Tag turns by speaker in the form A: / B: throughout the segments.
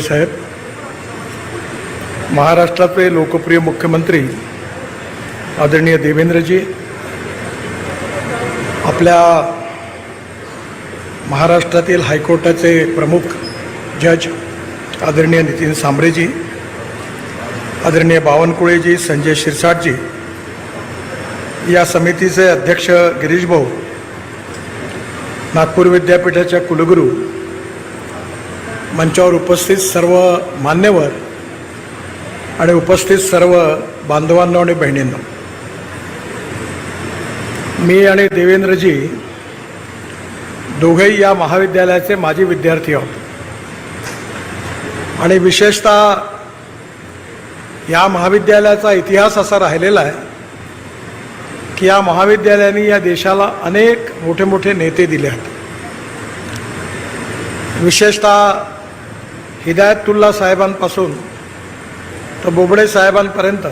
A: साहेब महाराष्ट्राचे लोकप्रिय मुख्यमंत्री आदरणीय देवेंद्रजी आपल्या महाराष्ट्रातील हायकोर्टाचे प्रमुख जज आदरणीय नितीन सांबरेजी आदरणीय बावनकुळेजी संजय शिरसाटजी या समितीचे अध्यक्ष गिरीश भाऊ नागपूर विद्यापीठाच्या कुलगुरू मंचावर उपस्थित सर्व मान्यवर आणि उपस्थित सर्व बांधवांना आणि बहिणींना. मी आणि देवेंद्रजी दोघेही या महाविद्यालयाचे माजी विद्यार्थी आहोत. आणि विशेषतः या महाविद्यालयाचा इतिहास असा राहिलेला आहे की या महाविद्यालयाने या देशाला अनेक मोठे मोठे नेते दिले आहेत. विशेषतः हिदायतुल्ला साहेबांपासून तर बोबडे साहेबांपर्यंत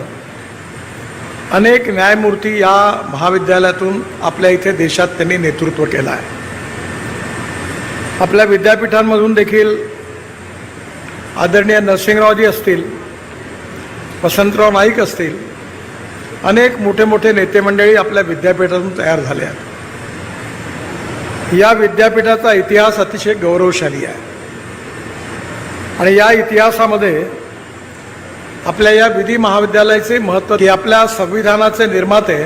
A: अनेक न्यायमूर्ती या महाविद्यालयातून आपल्या इथे देशात त्यांनी नेतृत्व केलं आहे. आपल्या विद्यापीठांमधून देखील आदरणीय नरसिंहरावजी असतील वसंतराव नाईक असतील अनेक मोठे मोठे नेते मंडळी आपल्या विद्यापीठातून तयार झाले आहेत. या विद्यापीठाचा इतिहास अतिशय गौरवशाली आहे. आणि या इतिहासामध्ये आपल्या या विधी महाविद्यालयाचे महत्त्व की आपल्या संविधानाचे निर्माते